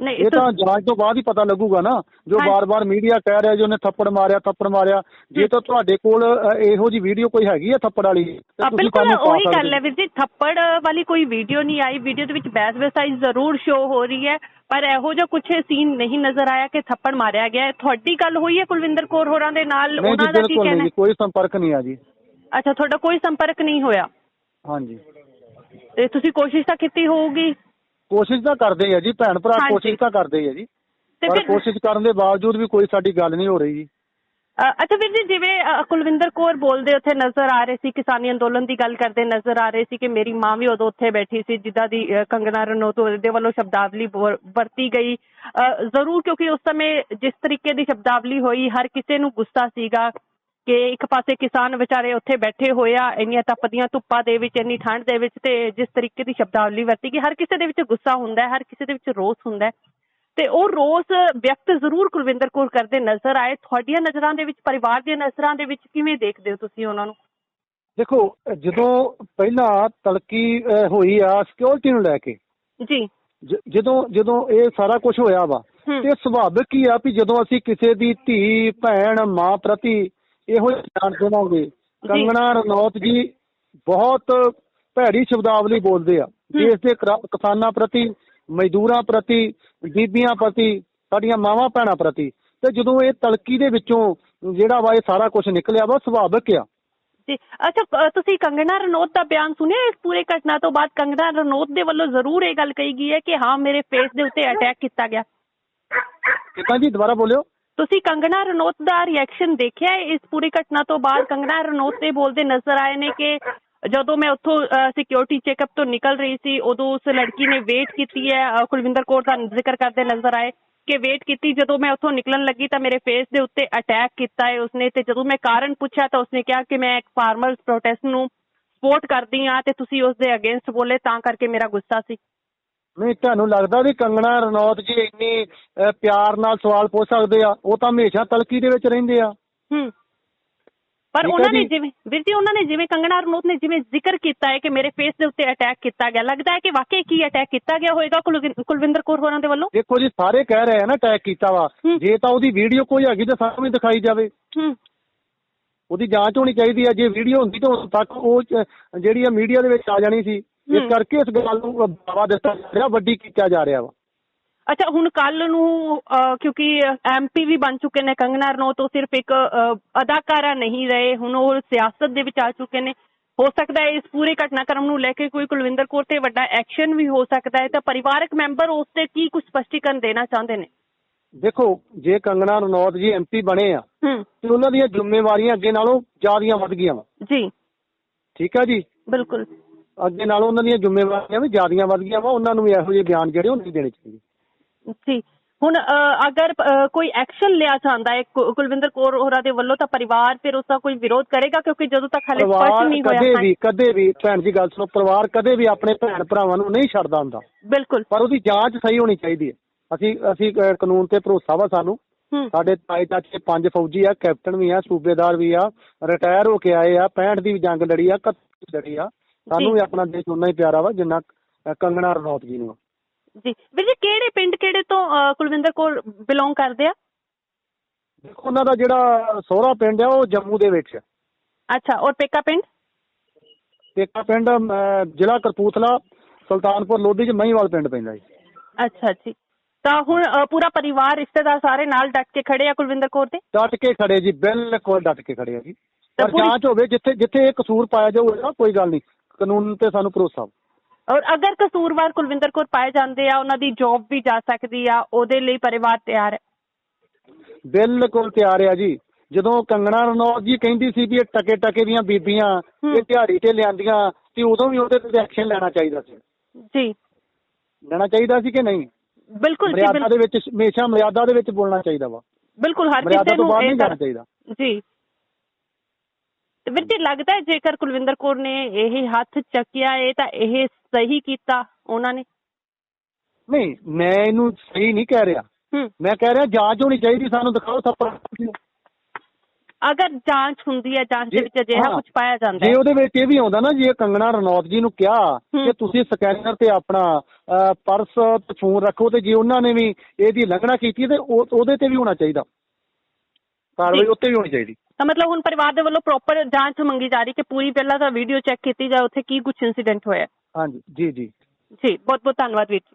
ਨਹੀਂ ਇਹ ਤੁ- ਜਾਂਚ ਤੋਂ ਬਾਅਦ ਹੀ ਪਤਾ ਲੱਗੂਗਾ ਨਾ ਜੋ। ਬਾਰ-ਬਾਰ ਮੀਡੀਆ ਕਹਿ ਰਿਹਾ ਜੀ ਉਹਨੇ ਥੱਪੜ ਮਾਰਿਆ ਥੱਪੜ ਮਾਰਿਆ। ਜੇ ਤਾਂ ਤੁਹਾਡੇ ਕੋਲ ਇਹੋ ਜੀ ਵੀਡੀਓ ਕੋਈ ਹੈਗੀ ਹੈ ਥੱਪੜ ਵਾਲੀ? ਬਿਲਕੁਲ ਉਹੀ ਗੱਲ ਹੈ ਵੀਰ ਜੀ ਥੱਪੜ ਵਾਲੀ ਕੋਈ ਵੀਡੀਓ ਨਹੀਂ ਆਈ ਵੀਡੀਓ ਦੇ ਵਿੱਚ ਬਹਿਸ ਵਸਾਈ ਜ਼ਰੂਰ ਸ਼ੋ ਹੋ ਰਹੀ ਹੈ ਪਰ ਇਹੋ ਜਿਹਾ ਕੁਝ ਸੀਨ ਨਹੀਂ ਨਜ਼ਰ ਆਇਆ ਕਿ ਥੱਪੜ ਮਾਰਿਆ ਗਿਆ ਹੈ। ਤੁਹਾਡੀ ਗੱਲ ਹੋਈ ਹੈ ਕੁਲਵਿੰਦਰ ਕੌਰ ਹੋਰਾਂ ਦੇ ਨਾਲ? ਉਹਨਾਂ ਦਾ ਕੀ ਕਹਿਣਾ ਹੈ? ਕੋਈ ਸੰਪਰਕ ਨਹੀਂ ਆ ਜੀ। ਅੱਛਾ ਤੁਹਾਡਾ ਕੋਈ ਸੰਪਰਕ ਨਹੀਂ ਹੋਇਆ? ਹਾਂਜੀ। ਤੇ ਤੁਸੀਂ ਕੋਸ਼ਿਸ਼ ਤਾਂ ਕੀਤੀ ਹੋਊਗੀ? ਕੋਸ਼ਿਸ਼ ਤਾਂ ਕਰਦੇ ਆ ਜੀ ਭੈਣ ਭਰਾ ਹਾਂਜੀ। ਕੋਸ਼ਿਸ਼ ਤਾਂ ਕਰਦੇ ਆ ਜੀ। ਤੇ ਪਰ ਫਿਰ ਕੋਸ਼ਿਸ਼ ਕਰਨ ਦੇ ਬਾਵਜੂਦ ਵੀ ਕੋਈ ਸਾਡੀ ਗੱਲ ਨਹੀਂ ਹੋ ਰਹੀ ਜੀ। ਅ, ਅੱਛਾ ਵੀਰ ਜੀ ਜਿਵੇਂ ਅ, ਕੁਲਵਿੰਦਰ ਕੌਰ ਬੋਲਦੇ ਉੱਥੇ ਨਜ਼ਰ ਆ ਰਹੇ ਸੀ ਕਿਸਾਨੀ ਅੰਦੋਲਨ ਦੀ ਗੱਲ ਕਰਦੇ ਨਜ਼ਰ ਆ ਰਹੇ ਸੀ ਕਿ ਮੇਰੀ ਮਾਂ ਵੀ ਉਦੋਂ ਉੱਥੇ ਬੈਠੀ ਸੀ ਜਿੱਦਾਂ ਦੀ ਅ, ਕੰਗਨਾ ਰਣੌਤ ਦੇ ਵੱਲੋਂ ਸ਼ਬਦਾਵਲੀ ਵਰ- ਵਰਤੀ ਗਈ। ਅ, ਜ਼ਰੂਰ ਕਿਉਂਕਿ ਉਸ ਸਮੇਂ ਜਿਸ ਤਰੀਕੇ ਦੀ ਸ਼ਬਦਾਵਲੀ ਹੋਈ ਹਰ ਕਿਸੇ ਨੂੰ ਗੁੱਸਾ ਸੀਗਾ। ਕਿ ਇੱਕ ਪਾਸੇ ਕਿਸਾਨ ਵਿਚਾਰੇ ਉੱਥੇ ਬੈਠੇ ਹੋਏ ਆ ਇੰਨੀਆਂ ਤਪਦੀਆਂ ਧੁੱਪਾਂ ਦੇ ਵਿੱਚ ਇੰਨੀ ਠੰਡ ਦੇ ਵਿੱਚ ਤੇ ਜਿਸ ਤਰੀਕੇ ਦੀ ਸ਼ਬਦਾਵਲੀ ਵਰਤੀ ਗਈ ਹਰ ਕਿਸੇ ਦੇ ਵਿੱਚ ਗੁੱਸਾ ਹੁੰਦਾ ਹਰ ਕਿਸੇ ਦੇ ਵਿੱਚ ਰੋਸ ਹੁੰਦਾ ਤੇ ਉਹ ਰੋਸ ਵਿਅਕਤ ਜ਼ਰੂਰ ਕੁਲਵਿੰਦਰ ਕੌਰ ਕਰਦੇ ਨਜ਼ਰ ਆਏ। ਤੁਹਾਡੀਆਂ ਨਜ਼ਰਾਂ ਦੇ ਵਿੱਚ ਪਰਿਵਾਰ ਦੀਆਂ ਨਜ਼ਰਾਂ ਦੇ ਵਿੱਚ ਕਿਵੇਂ ਦੇਖਦੇ ਹੋ ਤੁਸੀਂ ਉਹਨਾਂ ਨੂੰ? ਦੇਖੋ ਜਦੋਂ ਪਹਿਲਾਂ ਤਲਕੀ ਹੋਈ ਆ ਸਿਕਿਉਰਿਟੀ ਨੂੰ ਲੈ ਕੇ ਜੀ। ਜਦੋਂ ਜਦੋਂ ਇਹ ਸਾਰਾ ਕੁਝ ਹੋਇਆ ਵਾ। ਤੇ ਸੁਭਾਵਿਕ ਹੀ ਆ ਵੀ ਜਦੋਂ ਅਸੀਂ ਕਿਸੇ ਦੀ ਧੀ ਭੈਣ ਮਾਂ ਪ੍ਰਤੀ ਇਹੋ ਜਿਹੀ ਜਾਣ ਦੇਵਾਂਗੇ। ਕੰਗਣਾ ਰਣੌਤ ਜੀ ਬਹੁਤ ਭੈੜੀ ਸ਼ਬਦਾਵਲੀ ਬੋਲਦੇ ਆ। ਦੇਸ਼ ਦੇ ਕਿਸਾਨਾਂ ਪ੍ਰਤੀ ਮਜ਼ਦੂਰਾਂ ਪ੍ਰਤੀ ਬੀਬੀਆਂ ਪ੍ਰਤੀ ਸਾਡੀਆਂ ਮਾਵਾਂ ਭੈਣਾਂ ਪ੍ਰਤੀ। ਤੇ ਜਦੋਂ ਇਹ ਤਲਕੀ ਦੇ ਵਿੱਚੋਂ ਜਿਹੜਾ ਵਾ ਇਹ ਸਾਰਾ ਕੁਝ ਨਿਕਲਿਆ ਵਾ ਸੁਭਾਵਿਕ ਆ। ਜੀ ਅੱਛਾ ਤੁਸੀਂ ਕੰਗਨਾ ਰਣੌਤ ਦਾ ਬਿਆਨ ਸੁਣਿਆ ਇਸ ਪੂਰੇ ਘਟਨਾ ਤੋਂ ਬਾਅਦ? ਕੰਗਨਾ ਰਣੌਤ ਦੇ ਵੱਲੋਂ ਜ਼ਰੂਰ ਇਹ ਗੱਲ ਕਹੀ ਗਈ ਹੈ ਕਿ ਹਾਂ ਮੇਰੇ ਫੇਸ ਦੇ ਉੱਤੇ ਅਟੈਕ ਕੀਤਾ ਗਿਆ। ਕਿਦਾਂ ਜੀ ਦੁਬਾਰਾ ਬੋਲਿਓ। ਤੁਸੀਂ ਕੰਗਣਾ ਰਣੌਤ ਦਾ ਰਿਐਕਸ਼ਨ ਦੇਖਿਆ ਇਸ ਪੂਰੀ ਘਟਨਾ ਤੋਂ ਬਾਅਦ ਕੰਗਨਾ ਰਣੌਤ ਤੇ ਬੋਲਦੇ ਨਜ਼ਰ ਆਏ ਨੇ ਕਿ ਜਦੋਂ ਮੈਂ ਉੱਥੋਂ ਸਿਕਿਉਰਿਟੀ ਚੈੱਕਅਪ ਤੋਂ ਨਿਕਲ ਰਹੀ ਸੀ, ਉਦੋਂ ਉਸ ਲੜਕੀ ਨੇ ਵੇਟ ਕੀਤੀ ਹੈ ਕੁਲਵਿੰਦਰ ਕੌਰ ਦਾ ਜ਼ਿਕਰ ਕਰਦੇ ਨਜ਼ਰ ਆਏ ਕਿ ਵੇਟ ਕੀਤੀ। ਜਦੋਂ ਮੈਂ ਉੱਥੋਂ ਨਿਕਲਣ ਲੱਗੀ ਤਾਂ ਮੇਰੇ ਫੇਸ ਦੇ ਉੱਤੇ ਅਟੈਕ ਕੀਤਾ ਹੈ ਉਸਨੇ ਤੇ ਜਦੋਂ ਮੈਂ ਕਾਰਨ ਪੁੱਛਿਆ ਤਾਂ ਉਸਨੇ ਕਿਹਾ ਕਿ ਮੈਂ ਇੱਕ ਫਾਰਮਰਸ ਪ੍ਰੋਟੈਸਟ ਨੂੰ ਸਪੋਰਟ ਕਰਦੀ ਹਾਂ ਤੇ ਤੁਸੀਂ ਉਸ ਦੇ ਅਗੇਂਸਟ ਬੋਲੇ ਤਾਂ ਕਰਕੇ ਮੇਰਾ ਗੁੱਸਾ ਸੀ। ਨਹੀਂ ਤੁਹਾਨੂੰ ਲੱਗਦਾ ਵੀ ਕੰਗਣਾ ਰਣੌਤ ਜੀ ਇੰਨੀ ਅਹ, ਪਿਆਰ ਨਾਲ ਸਵਾਲ ਪੁੱਛ ਸਕਦੇ ਆ? ਉਹ ਤਾਂ ਹਮੇਸ਼ਾ ਤਲਕੀ ਦੇ ਵਿੱਚ ਰਹਿੰਦੇ ਆ। ਹੂੰ। ਪਰ ਠੀਕ ਹੈ ਉਹਨਾਂ ਨੇ ਜੀ। ਜਿਵੇਂ ਵੀਰ ਜੀ ਉਹਨਾਂ ਨੇ ਜਿਵੇਂ ਕੰਗਣਾ ਰਣੌਤ ਨੇ ਜਿਵੇਂ ਜ਼ਿਕਰ ਕੀਤਾ ਹੈ ਕਿ ਮੇਰੇ ਫੇਸ ਦੇ ਉੱਤੇ ਅਟੈਕ ਕੀਤਾ ਗਿਆ ਲੱਗਦਾ ਹੈ ਕਿ ਵਾਕਈ ਕੀ ਅਟੈਕ ਕੀਤਾ ਗਿਆ ਹੋਵੇਗਾ ਕੁਲਵਿੰ- ਕੁਲਵਿੰਦਰ ਕੌਰ ਹੋਰਾਂ ਦੇ ਵੱਲੋਂ? ਦੇਖੋ ਜੀ ਸਾਰੇ ਕਹਿ ਰਹੇ ਆ ਨਾ ਅਟੈਕ ਕੀਤਾ ਵਾ। ਹੂੰ। ਜੇ ਤਾਂ ਉਹਦੀ ਵੀਡੀਓ ਕੋਈ ਹੈਗੀ ਤਾਂ ਸਾਨੂੰ ਵੀ ਦਿਖਾਈ ਜਾਵੇ। ਹੂੰ। ਉਹਦੀ ਜਾਂਚ ਹੋਣੀ ਚਾਹੀਦੀ ਆ। ਜੇ ਵੀਡੀਓ ਹੁੰਦੀ ਤਾਂ ਉਦੋਂ ਤੱਕ ਉਹ ਚ- ਜਿਹੜੀ ਆ ਮੀਡੀਆ ਦੇ ਵਿੱਚ ਆ ਜਾਣੀ ਸੀ। ਇਸ ਹੂੰ। ਕਰਕੇ ਇਸ ਗੱਲ ਨੂੰ ਬੜਾਵਾ ਦਿੱਤਾ ਜਾ ਰਿਹਾ ਵੱਡੀ ਕੀਤਾ ਜਾ ਰਿਹਾ ਵਾ। ਅੱਛਾ ਹੁਣ ਕੱਲ ਨੂੰ ਕਿਉਂਕਿ ਐਮਪੀ ਵੀ ਬਣ ਚੁੱਕੇ ਨੇ ਕੰਗਨਾ ਰਣੌਤ ਉਹ ਸਿਰਫ ਇੱਕ ਅਦਾਕਾਰਾ ਨਹੀਂ ਰਹੇ ਹੁਣ ਉਹ ਸਿਆਸਤ ਦੇ ਵਿੱਚ ਆ ਚੁੱਕੇ ਨੇ। ਹੋ ਸਕਦਾ ਹੈ ਇਸ ਪੂਰੇ ਘਟਨਾਕ੍ਰਮ ਨੂੰ ਲੈ ਕੇ ਕੋਈ ਕੁਲਵਿੰਦਰ ਕੌਰ ਤੇ ਵੱਡਾ ਐਕਸ਼ਨ ਵੀ ਹੋ ਸਕਦਾ ਹੈ। ਤਾਂ ਪਰਿਵਾਰਕ ਮੈਂਬਰ ਉਸ ਤੇ ਕੀ ਕੁਝ ਸਪਸ਼ਟੀਕਰਨ ਦੇਣਾ ਚਾਹੁੰਦੇ ਨੇ? ਦੇਖੋ ਜੇ ਕੰਗਣਾ ਰਣੌਤ ਜੀ ਐਮਪੀ ਬਣੇ ਆ ਤੇ ਉਹਨਾਂ ਦੀਆਂ ਜ਼ਿੰਮੇਵਾਰੀਆਂ ਅੱਗੇ ਨਾਲੋਂ ਜ਼ਿਆਦੀਆਂ ਵੱਧ ਗਈਆਂ ਵਾ। ਜੀ। ਠੀਕ ਆ ਜੀ? ਬਿਲਕੁਲ। ਅੱਗੇ ਨਾਲੋਂ ਉਹਨਾਂ ਦੀਆਂ ਜ਼ਿੰਮੇਵਾਰੀਆਂ ਵੀ ਜ਼ਿਆਦੀਆਂ ਵੱਧ ਗਈਆਂ ਵਾ ਉਹਨਾਂ ਨੂੰ ਵੀ ਇਹੋ ਜਿਹੇ ਬਿਆਨ ਜਿਹੜੇ ਉਹ ਨਹੀਂ ਦੇਣੇ ਚਾਹੀਦੇ। ਜੀ। ਹੁਣ ਅਗਰ ਕੋਈ ਐਕਸ਼ਨ ਲਿਆ ਜਾਂਦਾ ਹੈ ਕੁਲਵਿੰਦਰ ਕੌਰ ਹੋਰਾਂ ਦੇ ਵੱਲੋਂ ਤਾਂ ਪਰਿਵਾਰ ਫਿਰ ਉਸ ਦਾ ਕੋਈ ਵਿਰੋਧ ਕਰੇਗਾ? ਕਿਉਂਕਿ ਜਦੋਂ ਤੱਕ ਹਾਲੇ ਸਪਸ਼ਟ ਨਹੀਂ ਹੋਇਆ ਕਦੇ ਵੀ ਕਦੇ ਵੀ ਭੈਣ ਜੀ ਗੱਲ ਸੁਣੋ ਪਰਿਵਾਰ ਕਦੇ ਵੀ ਆਪਣੇ ਭੈਣ ਭਰਾਵਾਂ ਨੂੰ ਨਹੀਂ ਛੱਡਦਾ ਹੁੰਦਾ। ਬਿਲਕੁਲ। ਪਰ ਉਹਦੀ ਜਾਂਚ ਸਹੀ ਹੋਣੀ ਚਾਹੀਦੀ ਹੈ। ਅਸੀਂ ਅਸੀਂ ਕਾਨੂੰਨ ਤੇ ਭਰੋਸਾ ਵਾ ਸਾਨੂੰ। ਸਾਡੇ ਤਾਏ ਚਾਚੇ ਪੰਜ ਫੌਜੀ ਆ ਕੈਪਟਨ ਵੀ ਆ ਸੂਬੇਦਾਰ ਵੀ ਆ ਰਿਟਾਇਰ ਹੋ ਕੇ ਆਏ ਆ 65 ਦੀ ਵੀ ਜੰਗ ਲੜੀ ਆ 71 ਦੀ ਲੜੀ ਆ। ਸਾਨੂੰ। ਵੀ ਆਪਣਾ ਦੇਸ਼ ਉਨਾ ਹੀ ਪਿਆਰਾ ਵਾ ਜਿੰਨਾ ਕੰਗਣਾ ਰਣੌਤ ਜੀ ਨੂੰ। ਜੀ। ਵੀਰ ਜੀ ਕਿਹੜੇ ਪਿੰਡ ਕਿਹੜੇ ਤੋਂ ਕੁਲਵਿੰਦਰ ਕੌਰ ਬਿਲੋਂਗ ਕਰਦੇ ਆ? ਦੇਖੋ ਉਹਨਾਂ ਦਾ ਜਿਹੜਾ ਸੋਹਰਾ ਪਿੰਡ ਆ ਉਹ ਜੰਮੂ ਦੇ ਵਿੱਚ। ਅੱਛਾ ਔਰ ਪੇਕਾ ਪਿੰਡ? ਤੇਕਾ ਪਿੰਡ ਜ਼ਿਲ੍ਹਾ ਕਰਪੂਥਲਾ ਸੁਲਤਾਨਪੁਰ ਲੋਧੀ ਚ ਮਹੀਵਾਲ ਪਿੰਡ ਪੈਂਦਾ ਜੀ। ਅੱਛਾ ਜੀ। ਤਾਂ ਹੁਣ ਪੂਰਾ ਪਰਿਵਾਰ ਰਿਸ਼ਤੇਦਾਰ ਸਾਰੇ ਨਾਲ ਡਟ ਕੇ ਖੜੇ ਆ ਕੁਲਵਿੰਦਰ ਕੌਰ ਦੇ ਡਟ ਕੇ ਖੜੇ ਜੀ ਬਿਲਕੁਲ ਡਟ ਕੇ ਖੜੇ ਆ ਜੀ। ਤਾਂ ਪੂਰੀ- ਜਾਂਚ ਹੋਵੇ ਜਿੱਥੇ ਜਿੱਥੇ ਇਹ ਕਸੂਰ ਪਾਇਆ ਜਾਊਗਾ ਕੋਈ ਗੱਲ ਨਹੀਂ। ਕਾਨੂੰਨ ਤੇ ਸਾਨੂੰ ਭਰੋਸਾ ਵਾ। ਔਰ ਅਗਰ ਕਸੂਰਵਾਰ ਕੁਲਵਿੰਦਰ ਕੌਰ ਪਾਏ ਜਾਂਦੇ ਆ ਉਹਨਾਂ ਦੀ ਜੌਬ ਵੀ ਜਾ ਸਕਦੀ ਆ ਉਹਦੇ ਲਈ ਪਰਿਵਾਰ ਤਿਆਰ ਹੈ। ਬਿਲਕੁਲ ਤਿਆਰ ਆ ਜੀ। ਜਦੋਂ ਕੰਗਣਾ ਰਣੌਤ ਜੀ ਕਹਿੰਦੀ ਸੀ ਵੀ ਇਹ ਟਕੇ ਟਕੇ ਦੀਆਂ ਬੀਬੀਆਂ। ਇਹ ਦਿਹਾੜੀ ਤੇ ਲਿਆਂਦੀਆਂ ਤੇ ਉਦੋਂ ਵੀ ਉਹਦੇ ਤੇ ਐਕਸ਼ਨ ਲੈਣਾ ਚਾਹੀਦਾ ਸੀ। ਜੀ। ਲੈਣਾ ਚਾਹੀਦਾ ਸੀ ਕਿ ਨਹੀਂ? ਬਿਲਕੁਲ ਜੀ ਮਰਿਆਦਾ ਦੇ ਵਿੱਚ ਹਮੇਸ਼ਾ ਮਰਿਆਦਾ ਦੇ ਵਿੱਚ ਬੋਲਣਾ ਚਾਹੀਦਾ ਵਾ। ਬਿਲਕੁਲ ਹਰ ਕਿਸੇ ਨੂੰ ਇਹ ਚਾਹੀਦਾ। ਜੀ। ਵੀਰ ਜੀ ਲੱਗਦਾ ਜੇਕਰ ਕੁਲਵਿੰਦਰ ਕੌਰ ਨੇ ਇਹ ਹੱਥ ਚੱਕਿਆ ਇਹ ਤਾਂ ਇਹ ਸਹੀ ਕੀਤਾ ਉਹਨਾਂ ਨੇ? ਨਹੀਂ ਮੈਂ ਇਹਨੂੰ ਸਹੀ ਨਹੀਂ ਕਹਿ ਰਿਹਾ। ਮੈਂ ਕਹਿ ਰਿਹਾ ਜਾਂਚ ਹੋਣੀ ਚਾਹੀਦੀ ਸਾਨੂੰ ਦਿਖਾਓ ਥੱਪੜ ਅਗਰ ਜਾਂਚ ਹੁੰਦੀ ਹੈ ਜਾਂਚ ਦੇ ਵਿੱਚ ਅਜਿਹਾ। ਕੁਝ ਪਾਇਆ ਜਾਂਦਾ ਜੇ ਉਹਦੇ ਵਿੱਚ ਇਹ ਵੀ ਆਉਂਦਾ ਨਾ ਜੇ ਕੰਗਣਾ ਰਣੌਤ ਜੀ ਨੂੰ ਕਿਹਾ। ਕਿ ਤੁਸੀਂ ਸਕੈਨਰ ਤੇ ਆਪਣਾ ਪਰਸ ਤੇ ਫੋਨ ਰੱਖੋ ਤੇ ਜੇ ਉਹਨਾਂ ਨੇ ਵੀ ਇਹਦੀ ਉਲੰਘਣਾ ਕੀਤੀ ਤੇ ਉਹ- ਉਹਦੇ ਤੇ ਵੀ ਹੋਣਾ ਚਾਹੀਦਾ। ਕਾਰਵਾਈ। ਉੱਤੇ ਵੀ ਹੋਣੀ ਚਾਹੀਦੀ। ਤਾਂ ਮਤਲਬ ਹੁਣ ਪਰਿਵਾਰ ਦੇ ਵੱਲੋਂ ਪ੍ਰੋਪਰ ਜਾਂਚ ਮੰਗੀ ਜਾ ਰਹੀ ਕਿ ਪੂਰੀ ਪਹਿਲਾਂ ਤਾਂ ਵੀਡੀਓ ਚੈੱਕ ਕੀਤੀ ਜਾਏ ਉੱਥੇ ਕੀ ਕੁਝ ਇਨਸੀਡੈਂਟ ਹੋਇਆ। ਹਾਂਜੀ ਜੀ ਜੀ। ਜੀ ਬਹੁਤ ਬਹੁਤ ਧੰਨਵਾਦ ਵੀਰ ਜੀ।